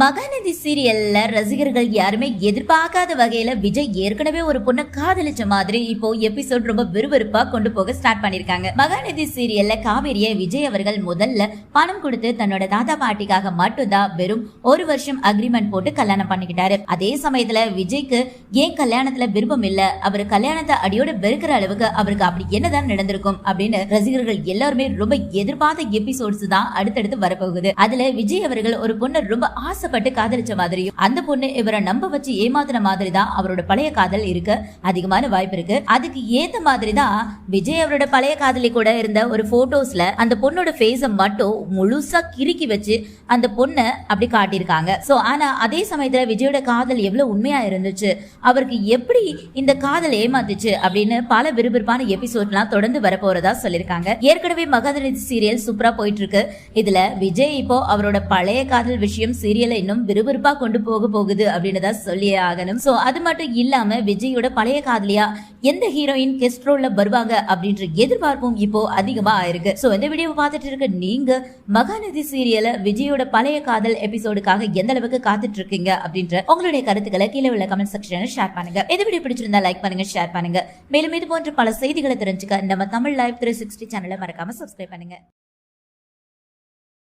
மகாநதி சீரியல்ல ரசிகர்கள் யாருமே எதிர்பார்க்காத வகையில விஜய் ஏற்கனவே ஒரு பொண்ணை காதலிச்ச மாதிரி இப்போ எபிசோட் ரொம்ப விறுவிறுப்பா கொண்டு போக ஸ்டார்ட் பண்ணிருக்காங்க. மகாநதி சீரியல்ல காவேரிய விஜய் அவர்கள் முதல்ல பணம் கொடுத்து தன்னோட தாத்தா பாட்டிக்காக மட்டும்தான் வெறும் ஒரு வருஷம் அக்ரிமெண்ட் போட்டு கல்யாணம் பண்ணிக்கிட்டாரு. அதே சமயத்துல விஜய்க்கு ஏன் கல்யாணத்துல விருப்பம் இல்ல? அவர் கல்யாணத்தை அடியோட வெறுக்கிற அளவுக்கு அவருக்கு அப்படி என்னதான் நடந்திருக்கும் அப்படின்னு ரசிகர்கள் எல்லாருமே ரொம்ப எதிர்பார்த்த எபிசோட்ஸ் தான் அடுத்தடுத்து வரப்போகுது. அதுல விஜய் அவர்கள் ஒரு பொண்ணை ரொம்ப ஆசை ஆசைப்பட்டு காதலிச்ச மாதிரியும் அந்த பொண்ணு இவரை நம்ப வச்சு ஏமாத்தின மாதிரி தான் அவரோட பழைய காதல் இருக்க அதிகமான வாய்ப்பு இருக்கு. அதுக்கு ஏத்த மாதிரி தான் விஜய் அவரோட பழைய காதலி கூட இருந்த ஒரு போட்டோஸ்ல அந்த பொண்ணோட ஃபேஸ மட்டும் முழுசா கிறுக்கி வச்சு அந்த பொண்ணை அப்படி காட்டியிருக்காங்க. சோ ஆனா அதே சமயத்துல விஜயோட காதல் எவ்வளவு உண்மையா இருந்துச்சு அவருக்கு எப்படி இந்த காதல் ஏமாத்துச்சு அப்படின்னு பல விறுவிறுப்பான எபிசோட்லாம் தொடர்ந்து வரப்போறதா சொல்லியிருக்காங்க. ஏற்கனவே மகாதனி சீரியல் சூப்பரா போயிட்டு இருக்கு. இதுல விஜய் இப்போ அவரோட பழைய காதல் விஷயம் சீரியலை இன்னும் விறுவிறுப்பா கொண்டு போக போகுது அப்படின்னு தான் சொல்லியே ஆகணும். சோ அது மட்டும் இல்லாம விஜயோட பழைய காதலியா எந்த ஹீரோயின் கெஸ்ட் ரோல்ல வருவாங்க அப்படின்ற எதிர்பார்ப்பும் இப்போ அதிகமா ஆயிருக்கு. சோ இந்த வீடியோ பார்த்துட்டு இருக்க நீங்க மகாநதி சீரியல விஜயோட பழைய காதல் எபிசோடுக்காக எந்த அளவுக்கு காத்துட்டு இருக்கீங்க அப்படின்ற உங்களுடைய கருத்துக்களை கீழே உள்ள கமெண்ட் செக்ஷன்ல ஷேர் பண்ணுங்க. இந்த வீடியோ பிடிச்சிருந்தா லைக் பண்ணுங்க ஷேர் பண்ணுங்க. மேலும் இது போன்ற பல செய்திகளை தெரிஞ்சுக்க நம்ம தமிழ் லைவ் த்ரீ சிக்ஸ்டி சேனலை மறக்காம சப்ஸ்கிரைப் பண்ணுங்க.